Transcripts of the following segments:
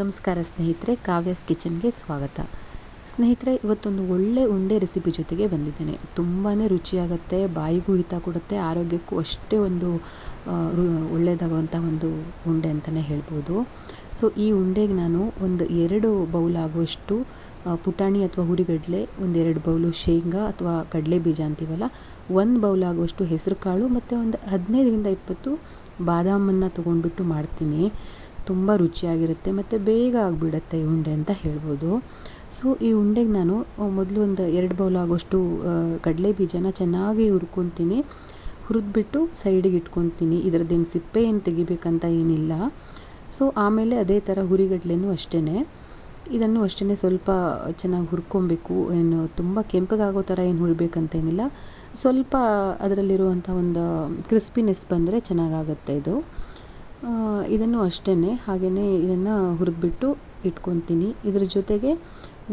ನಮಸ್ಕಾರ ಸ್ನೇಹಿತರೆ, ಕಾವ್ಯಸ್ ಕಿಚನ್ಗೆ ಸ್ವಾಗತ. ಸ್ನೇಹಿತರೆ, ಇವತ್ತೊಂದು ಒಳ್ಳೆ ಉಂಡೆ ರೆಸಿಪಿ ಜೊತೆಗೆ ಬಂದಿದ್ದೇನೆ. ತುಂಬಾ ರುಚಿಯಾಗುತ್ತೆ, ಬಾಯಿಗೂ ಹಿತ ಕೊಡುತ್ತೆ, ಆರೋಗ್ಯಕ್ಕೂ ಅಷ್ಟೇ ಒಂದು ಒಳ್ಳೆಯದಾಗುವಂಥ ಒಂದು ಉಂಡೆ ಅಂತಲೇ ಹೇಳ್ಬೋದು. ಸೊ, ಈ ಉಂಡೆಗೆ ನಾನು ಒಂದು ಎರಡು ಬೌಲ್ ಆಗುವಷ್ಟು ಪುಟಾಣಿ ಅಥವಾ ಹುರಿಗಡಲೆ ಒಂದೆರಡು ಬೌಲು ಶೇಂಗಾ ಅಥವಾ ಕಡಲೆ ಬೀಜ ಅಂತೀವಲ್ಲ, ಒಂದು ಬೌಲ್ ಆಗುವಷ್ಟು ಹೆಸರು ಕಾಳು ಮತ್ತು ಒಂದು ಹದಿನೈದರಿಂದ ಇಪ್ಪತ್ತು ಬಾದಾಮನ್ನು ತೊಗೊಂಡ್ಬಿಟ್ಟು ಮಾಡ್ತೀನಿ. ತುಂಬ ರುಚಿಯಾಗಿರುತ್ತೆ ಮತ್ತು ಬೇಗ ಆಗಿಬಿಡುತ್ತೆ ಈ ಉಂಡೆ ಅಂತ ಹೇಳ್ಬೋದು. ಸೊ ಈ ಉಂಡೆಗೆ ನಾನು ಮೊದಲು ಒಂದು ಎರಡು ಬೌಲ್ ಆಗೋಷ್ಟು ಕಡಲೆ ಬೀಜನ ಚೆನ್ನಾಗಿ ಹುರ್ಕೊತೀನಿ. ಹುರಿದ್ಬಿಟ್ಟು ಸೈಡಿಗೆ ಇಟ್ಕೊತೀನಿ. ಇದರದ್ದೇನು ಸಿಪ್ಪೆ ಏನು ತೆಗಿಬೇಕಂತ ಏನಿಲ್ಲ. ಸೊ ಆಮೇಲೆ ಅದೇ ಥರ ಹುರಿಗಡ್ಲೆನೂ ಅಷ್ಟೇ ಇದನ್ನು ಅಷ್ಟೇ ಸ್ವಲ್ಪ ಚೆನ್ನಾಗಿ ಹುರ್ಕೊಬೇಕು. ಏನು ತುಂಬ ಕೆಂಪಗಾಗೋ ಥರ ಏನು ಹುರಿಬೇಕಂತೇನಿಲ್ಲ. ಸ್ವಲ್ಪ ಅದರಲ್ಲಿರುವಂಥ ಒಂದು ಕ್ರಿಸ್ಪಿನೆಸ್ ಬಂದರೆ ಚೆನ್ನಾಗಾಗುತ್ತೆ ಇದು. ಇದನ್ನು ಅಷ್ಟೇ ಹಾಗೆಯೇ ಇದನ್ನು ಹುರಿದ್ಬಿಟ್ಟು ಇಟ್ಕೊತೀನಿ. ಇದ್ರ ಜೊತೆಗೆ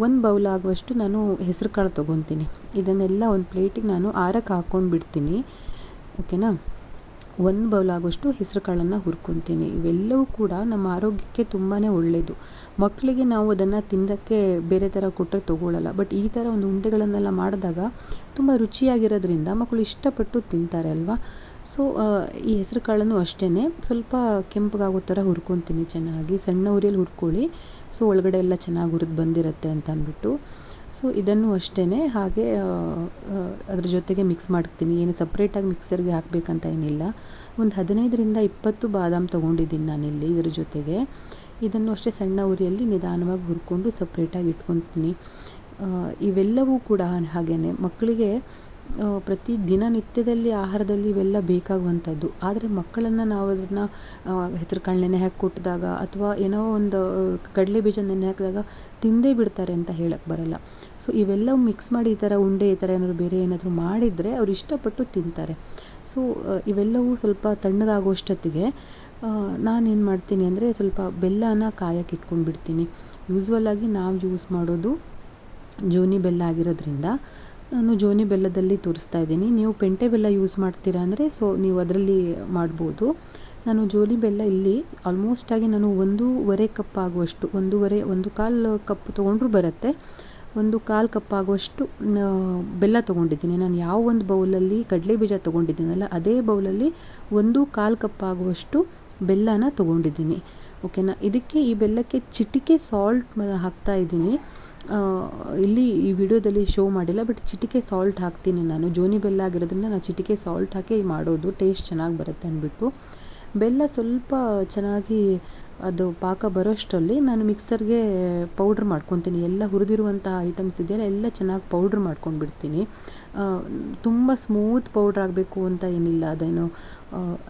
ಒಂದು ಬೌಲ್ ಆಗುವಷ್ಟು ನಾನು ಹೆಸರು ಕಾಳು ತೊಗೊತೀನಿ. ಇದನ್ನೆಲ್ಲ ಒಂದು ಪ್ಲೇಟಿಗೆ ನಾನು ಆರಕ್ಕೆ ಹಾಕ್ಕೊಂಡು ಬಿಡ್ತೀನಿ ಓಕೆನಾ? ಒಂದು ಬೌಲ್ ಆಗುವಷ್ಟು ಹೆಸರು ಕಾಳನ್ನು ಹುರ್ಕೊತೀನಿ. ಇವೆಲ್ಲವೂ ಕೂಡ ನಮ್ಮ ಆರೋಗ್ಯಕ್ಕೆ ತುಂಬಾ ಒಳ್ಳೆಯದು ಮಕ್ಕಳಿಗೆ ನಾವು ಅದನ್ನು ತಿನ್ನೋಕ್ಕೆ ಬೇರೆ ಥರ ಕೊಟ್ಟರೆ ತೊಗೊಳ್ಳಲ್ಲ ಬಟ್ ಈ ಥರ ಒಂದು ಉಂಡೆಗಳನ್ನೆಲ್ಲ ಮಾಡಿದಾಗ ತುಂಬ ರುಚಿಯಾಗಿರೋದ್ರಿಂದ ಮಕ್ಕಳು ಇಷ್ಟಪಟ್ಟು ತಿಂತಾರೆ ಅಲ್ವಾ? ಸೊ ಈ ಹೆಸರು ಕಾಳನ್ನು ಅಷ್ಟೇ ಸ್ವಲ್ಪ ಕೆಂಪಗಾಗೋ ಥರ ಹುರ್ಕೊತೀನಿ ಚೆನ್ನಾಗಿ. ಸಣ್ಣ ಉರಿಯಲ್ಲಿ ಹುರ್ಕೊಳ್ಳಿ. ಸೊ ಒಳಗಡೆ ಎಲ್ಲ ಚೆನ್ನಾಗಿ ಹುರಿದು ಬಂದಿರುತ್ತೆ ಅಂತ ಅಂದ್ಬಿಟ್ಟು. ಸೊ ಇದನ್ನು ಅಷ್ಟೇ ಹಾಗೆ ಅದ್ರ ಜೊತೆಗೆ ಮಿಕ್ಸ್ ಮಾಡ್ತೀನಿ. ಏನು ಸಪ್ರೇಟಾಗಿ ಮಿಕ್ಸರ್ಗೆ ಹಾಕಬೇಕಂತ ಏನಿಲ್ಲ. ಒಂದು ಹದಿನೈದರಿಂದ ಇಪ್ಪತ್ತು ಬಾದಾಮ್ ತೊಗೊಂಡಿದ್ದೀನಿ ನಾನಿಲ್ಲಿ ಇದ್ರ ಜೊತೆಗೆ. ಇದನ್ನು ಅಷ್ಟೇ ಸಣ್ಣ ಉರಿಯಲ್ಲಿ ನಿಧಾನವಾಗಿ ಹುರ್ಕೊಂಡು ಸಪ್ರೇಟಾಗಿ ಇಟ್ಕೊತೀನಿ. ಇವೆಲ್ಲವೂ ಕೂಡ ಹಾಗೆಯೇ ಮಕ್ಕಳಿಗೆ ಪ್ರತಿ ದಿನನಿತ್ಯದಲ್ಲಿ ಆಹಾರದಲ್ಲಿ ಇವೆಲ್ಲ ಬೇಕಾಗುವಂಥದ್ದು. ಆದರೆ ಮಕ್ಕಳನ್ನು ನಾವು ಅದನ್ನು ಹೆಸರು ಕಾಳು ನೆನೆ ಹಾಕಿ ಕೊಟ್ಟಿದಾಗ ಅಥವಾ ಏನೋ ಒಂದು ಕಡಲೆ ಬೀಜ ನೆನೆ ಹಾಕಿದಾಗ ತಿಂದೇ ಬಿಡ್ತಾರೆ ಅಂತ ಹೇಳಕ್ಕೆ ಬರಲ್ಲ. ಸೊ, ಇವೆಲ್ಲ ಮಿಕ್ಸ್ ಮಾಡಿ ಈ ಥರ ಉಂಡೆ, ಈ ಥರ ಏನಾದ್ರು ಬೇರೆ ಏನಾದರೂ ಮಾಡಿದರೆ ಅವ್ರು ಇಷ್ಟಪಟ್ಟು ತಿಂತಾರೆ. ಸೊ ಇವೆಲ್ಲವೂ ಸ್ವಲ್ಪ ತಣ್ಣಗಾಗುವಷ್ಟೊತ್ತಿಗೆ ನಾನೇನು ಮಾಡ್ತೀನಿ ಅಂದರೆ ಸ್ವಲ್ಪ ಬೆಲ್ಲನ ಕಾಯಕ್ಕೆ ಇಟ್ಕೊಂಡು ಬಿಡ್ತೀನಿ ಯೂಸ್ವಲ್ಲಾಗಿ ನಾವು ಯೂಸ್ ಮಾಡೋದು ಜೋನಿ ಬೆಲ್ಲ ಆಗಿರೋದ್ರಿಂದ. ನಾನು ಜೋನಿ ಬೆಲ್ಲದಲ್ಲಿ ತೋರಿಸ್ತಾ ಇದ್ದೀನಿ. ನೀವು ಪೆಂಟೆ ಬೆಲ್ಲ ಯೂಸ್ ಮಾಡ್ತೀರಾ ಅಂದರೆ ಸೊ ನೀವು ಅದರಲ್ಲಿ ಮಾಡ್ಬೋದು. ನಾನು ಜೋನಿ ಬೆಲ್ಲ ಇಲ್ಲಿ ಆಲ್ಮೋಸ್ಟ್ ಆಗಿ ನಾನು ಒಂದೂವರೆ ಕಪ್ ಆಗುವಷ್ಟು, ಒಂದೂವರೆ, ಒಂದು ಕಾಲು ಕಪ್ ತೊಗೊಂಡ್ರೂ ಬರುತ್ತೆ. ಒಂದು ಕಾಲು ಕಪ್ ಆಗುವಷ್ಟು ಬೆಲ್ಲ ತೊಗೊಂಡಿದ್ದೀನಿ. ನಾನು ಯಾವ ಒಂದು ಬೌಲಲ್ಲಿ ಕಡಲೆ ಬೀಜ ತೊಗೊಂಡಿದ್ದೀನಲ್ಲ, ಅದೇ ಬೌಲಲ್ಲಿ ಒಂದು ಕಾಲು ಕಪ್ ಆಗುವಷ್ಟು ಬೆಲ್ಲನ ತೊಗೊಂಡಿದ್ದೀನಿ. ಓಕೆನಾ? ಇದಕ್ಕೆ ಈ ಬೆಲ್ಲಕ್ಕೆ ಚಿಟಿಕೆ ಸಾಲ್ಟ್ ಹಾಕ್ತಾ ಇದ್ದೀನಿ. ಇಲ್ಲಿ ಈ ವಿಡಿಯೋದಲ್ಲಿ ಶೋ ಮಾಡಿಲ್ಲ ಬಟ್ ಚಿಟಿಕೆ ಸಾಲ್ಟ್ ಹಾಕ್ತೀನಿ ನಾನು. ಜೋನಿ ಬೆಲ್ಲ ಆಗಿರೋದ್ರಿಂದ ನಾನು ಚಿಟಿಕೆ ಸಾಲ್ಟ್ ಹಾಕಿ ಮಾಡೋದು ಟೇಸ್ಟ್ ಚೆನ್ನಾಗಿ ಬರುತ್ತೆ ಅಂದ್ಬಿಟ್ಟು. ಬೆಲ್ಲ ಸ್ವಲ್ಪ ಚೆನ್ನಾಗಿ ಅದು ಪಾಕ ಬರೋಷ್ಟರಲ್ಲಿ ನಾನು ಮಿಕ್ಸರ್ಗೆ ಪೌಡ್ರ್ ಮಾಡ್ಕೊತೀನಿ. ಎಲ್ಲ ಹುರಿದಿರುವಂತಹ ಐಟಮ್ಸ್ ಇದೆಯಲ್ಲ, ಎಲ್ಲ ಚೆನ್ನಾಗಿ ಪೌಡ್ರ್ ಮಾಡ್ಕೊಂಡ್ಬಿಡ್ತೀನಿ. ತುಂಬ ಸ್ಮೂತ್ ಪೌಡ್ರ್ ಆಗಬೇಕು ಅಂತ ಏನಿಲ್ಲ. ಅದೇನು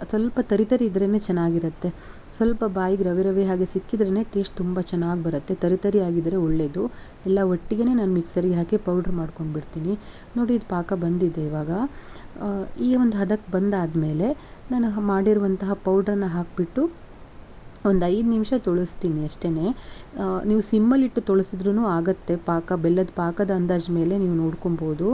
ಸ್ವಲ್ಪ ತರಿ ತರಿ ಇದ್ರೇ ಚೆನ್ನಾಗಿರುತ್ತೆ. ಸ್ವಲ್ಪ ಬಾಯಿಗೆ ರವೆ ರವೆ ಹಾಗೆ ಸಿಕ್ಕಿದ್ರೇ ಟೇಸ್ಟ್ ತುಂಬ ಚೆನ್ನಾಗಿ ಬರುತ್ತೆ. ತರಿ ತರಿ ಆಗಿದ್ದರೆ ಒಳ್ಳೆಯದು ಎಲ್ಲ ಒಟ್ಟಿಗೆ ನಾನು ಮಿಕ್ಸರಿಗೆ ಹಾಕಿ ಪೌಡ್ರ್ ಮಾಡ್ಕೊಂಡ್ಬಿಡ್ತೀನಿ. ನೋಡಿ, ಇದು ಪಾಕ ಬಂದಿದೆ ಇವಾಗ. ಈ ಒಂದು ಹದಕ್ಕೆ ಬಂದಾದಮೇಲೆ ನಾನು ಹ- ಮಾಡಿರುವಂತಹ ಪೌಡ್ರನ್ನ ಹಾಕಿಬಿಟ್ಟು ಒಂದು ಐದು ನಿಮಿಷ ತೊಳಸ್ತೀನಿ ಅಷ್ಟೇ ನೀವು ಸಿಮ್ಮಲ್ಲಿಟ್ಟು ತುಳಿಸಿದ್ರೂ ಆಗುತ್ತೆ ಪಾಕ, ಬೆಲ್ಲದ ಪಾಕದ ಅಂದಾಜು ಮೇಲೆ ನೀವು ನೋಡ್ಕೊಬೋದು.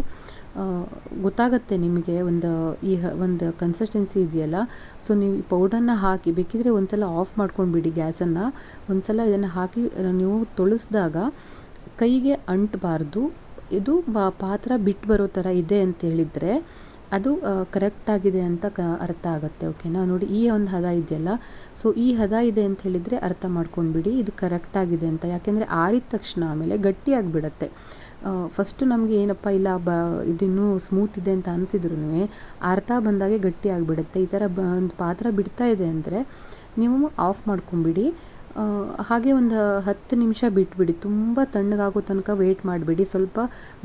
ಗೊತ್ತಾಗುತ್ತೆ ನಿಮಗೆ ಒಂದು ಈ ಒಂದು ಕನ್ಸಿಸ್ಟೆನ್ಸಿ ಇದೆಯಲ್ಲ. ಸೊ ನೀವು ಈ ಪೌಡರ್ನ ಹಾಕಿ, ಬೇಕಿದ್ರೆ ಒಂದು ಸಲ ಆಫ್ ಮಾಡ್ಕೊಂಡ್ಬಿಡಿ ಗ್ಯಾಸನ್ನು ಒಂದು ಸಲ ಇದನ್ನು ಹಾಕಿ ನೀವು ತುಳಿಸಿದಾಗ ಕೈಗೆ ಅಂಟಬಾರ್ದು. ಇದು ಪಾತ್ರ ಬಿಟ್ಟು ಬರೋ ಥರ ಇದೆ ಅಂತ ಹೇಳಿದರೆ ಅದು ಕರೆಕ್ಟ್ ಆಗಿದೆ ಅಂತ ಕ, ಅರ್ಥ ಆಗುತ್ತೆ ಓಕೆನಾ ನೋಡಿ, ಈ ಒಂದು ಹದ ಇದೆಯಲ್ಲ ಸೊ ಈ ಹದ ಇದೆ ಅಂತ ಹೇಳಿದರೆ ಅರ್ಥ ಮಾಡ್ಕೊಂಡ್ಬಿಡಿ, ಇದು ಕರೆಕ್ಟ್ ಆಗಿದೆ ಅಂತ. ಯಾಕೆಂದರೆ ಆರಿದ ತಕ್ಷಣ ಆಮೇಲೆ ಗಟ್ಟಿಯಾಗಿಬಿಡತ್ತೆ. ಫಸ್ಟು ನಮಗೆ ಏನಪ್ಪ, ಇಲ್ಲ, ಬ, ಇದಿನ್ನೂ ಸ್ಮೂತ್ ಇದೆ ಅಂತ ಅನಿಸಿದ್ರು ಆರ್ತಾ ಬಂದಾಗೆ ಗಟ್ಟಿ ಆಗಿಬಿಡುತ್ತೆ ಈ ಥರ ಒಂದು ಪಾತ್ರ ಬಿಡ್ತಾ ಇದೆ ಅಂದರೆ ನೀವು ಆಫ್ ಮಾಡ್ಕೊಂಬಿಡಿ ಹಾಗೆ ಒಂದು ಹತ್ತು ನಿಮಿಷ ಬಿಟ್ಬಿಡಿ. ತುಂಬ ತಣ್ಣಗಾಗೋ ತನಕ ವೇಯ್ಟ್ ಮಾಡಿಬಿಡಿ. ಸ್ವಲ್ಪ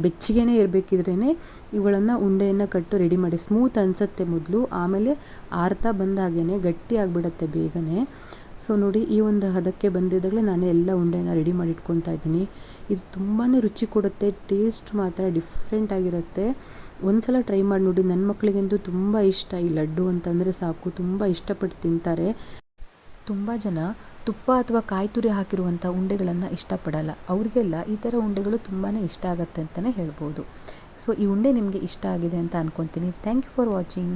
ಬೆಚ್ಚಿಗೆನೇ ಇರಬೇಕಿದ್ರೇ ಇವುಗಳನ್ನು ಉಂಡೆಯನ್ನು ಕಟ್ಟು ರೆಡಿ ಮಾಡಿ. ಸ್ಮೂತ್ ಅನಿಸುತ್ತೆ ಮೊದಲು. ಆಮೇಲೆ ಆರ್ತಾ ಬಂದಾಗೇ ಗಟ್ಟಿ ಆಗಿಬಿಡತ್ತೆ ಬೇಗನೆ. ಸೊ ನೋಡಿ ಈ ಒಂದು ಹದಕ್ಕೆ ಬಂದಿದ್ದಾಗಲೇ ನಾನು ಎಲ್ಲ ಉಂಡೆನ ರೆಡಿ ಮಾಡಿ ಇಟ್ಕೊತಾ ಇದ್ದೀನಿ. ಇದು ತುಂಬಾ ರುಚಿ ಕೊಡುತ್ತೆ ಟೇಸ್ಟ್ ಮಾತ್ರ ಡಿಫ್ರೆಂಟ್ ಆಗಿರುತ್ತೆ. ಒಂದು ಸಲ ಟ್ರೈ ಮಾಡಿ ನೋಡಿ. ನನ್ನ ಮಕ್ಕಳಿಗಂತೂ ತುಂಬ ಇಷ್ಟ. ಈ ಲಡ್ಡು ಅಂತಂದರೆ ಸಾಕು. ತುಂಬ ಇಷ್ಟಪಟ್ಟು ತಿಂತಾರೆ. ತುಂಬ ಜನ ತುಪ್ಪ ಅಥವಾ ಕಾಯಿ ತುರಿ ಹಾಕಿರುವಂಥ ಉಂಡೆಗಳನ್ನು ಇಷ್ಟಪಡಲ್ಲ. ಅವರಿಗೆಲ್ಲ ಈ ಥರ ಉಂಡೆಗಳು ತುಂಬಾ ಇಷ್ಟ ಆಗುತ್ತೆ ಅಂತಲೇ ಹೇಳ್ಬೋದು. ಸೊ ಈ ಉಂಡೆ ನಿಮಗೆ ಇಷ್ಟ ಆಗಿದೆ ಅಂತ ಅಂದ್ಕೊತೀನಿ ಥ್ಯಾಂಕ್ ಯು ಫಾರ್ ವಾಚಿಂಗ್